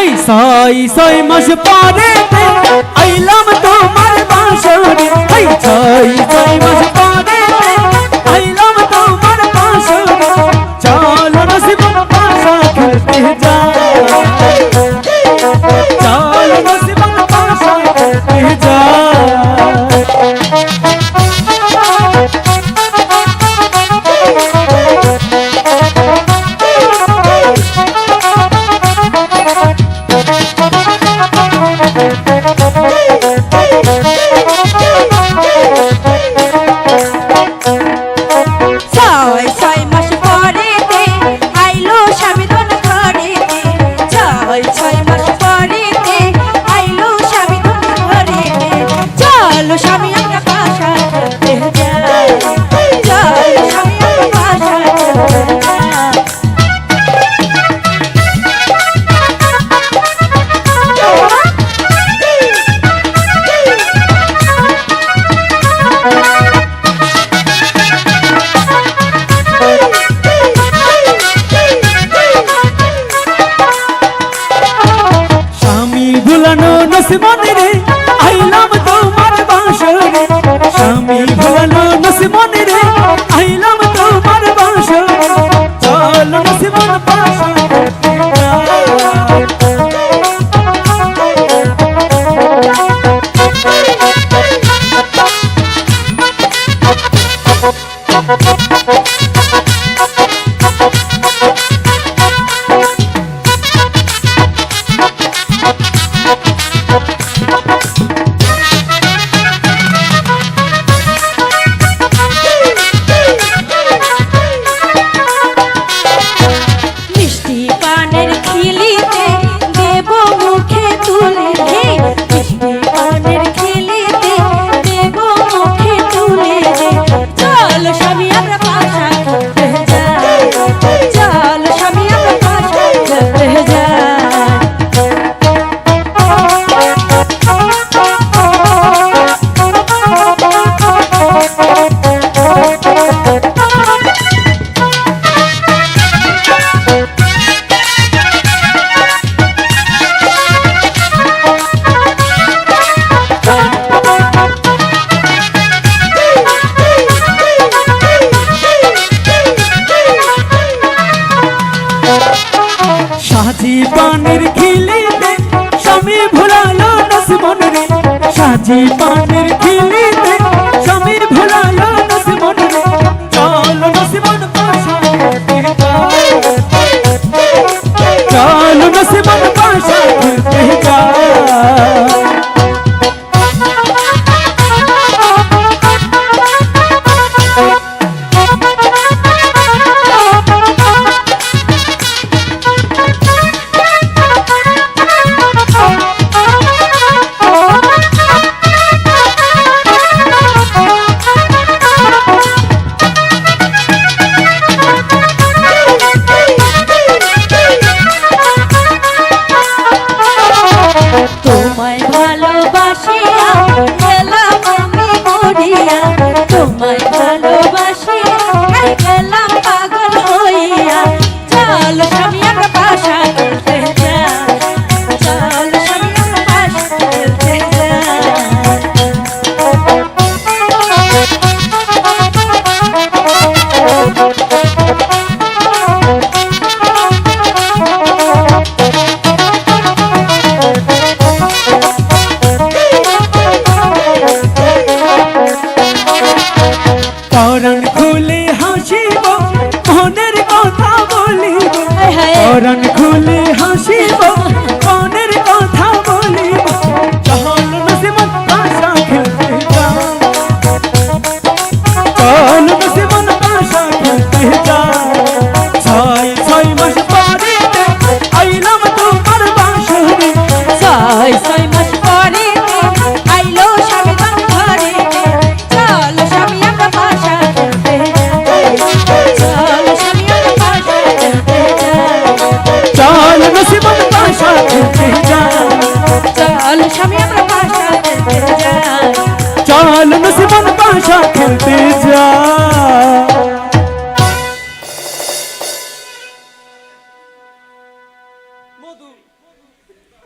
এই ছয় ছয় মাস পরে আইলাম তোমার বাসরে এই ছয় ছয় মাস ভুলানো নসিমনে রে আইলাম তোমার বাসরে। স্বামী ভুলানো নসিমনে জীবনের খিলিতে স্বামী ভুলালো নসিবন রে। সাজি পানের খিলি তোমায় ভালোবাসি। হ্যাঁ, খেলা சரண I'm not Shakti Shakti